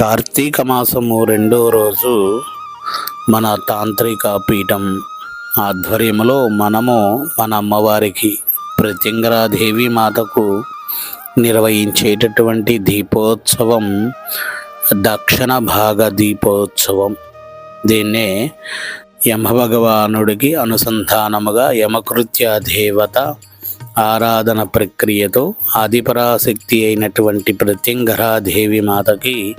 కార్తీక మాసము రెండో రోజు మన తాంత్రిక పీఠం ఆధ్వర్యంలో మనము మన అమ్మవారికి ప్రత్యంగరాదేవి మాతకు నిర్వహించేటటువంటి దీపోత్సవం దక్షిణ భాగ దీపోత్సవం. దీన్నే యమభగవానుడికి అనుసంధానముగా యమకృత్య దేవత ఆరాధన ప్రక్రియతో ఆదిపరాశక్తి అయినటువంటి ప్రత్యంగరాదేవి మాతకి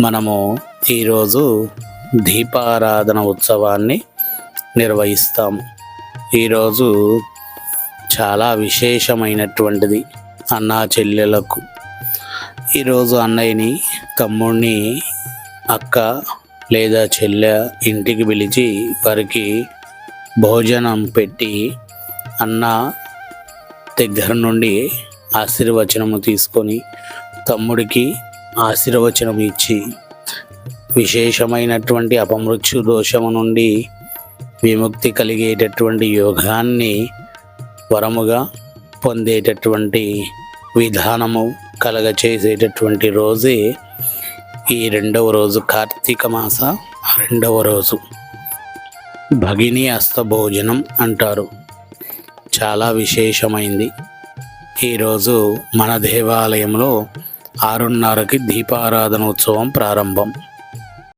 మనము ఈరోజు దీపారాధన ఉత్సవాన్ని నిర్వహిస్తాము. ఈరోజు చాలా విశేషమైనటువంటిది అన్నా చెల్లెలకు. ఈరోజు అన్నయ్యని తమ్ముడిని అక్క లేదా చెల్లె ఇంటికి పిలిచి వారికి భోజనం పెట్టి అన్న దగ్గర నుండి ఆశీర్వచనము తీసుకొని తమ్ముడికి ఆశీర్వచనం ఇచ్చి విశేషమైనటువంటి అపమృత్యు దోషము నుండి విముక్తి కలిగేటటువంటి యోగాన్ని వరముగా పొందేటటువంటి విధానము కలగచేసేటటువంటి రోజే ఈ రెండవ రోజు కార్తీక మాస రెండవ రోజు భగిని అస్తభోజనం అంటారు. చాలా విశేషమైంది. ఈరోజు మన దేవాలయంలో ఆరున్నరకి దీపారాధన ఉత్సవం ప్రారంభం.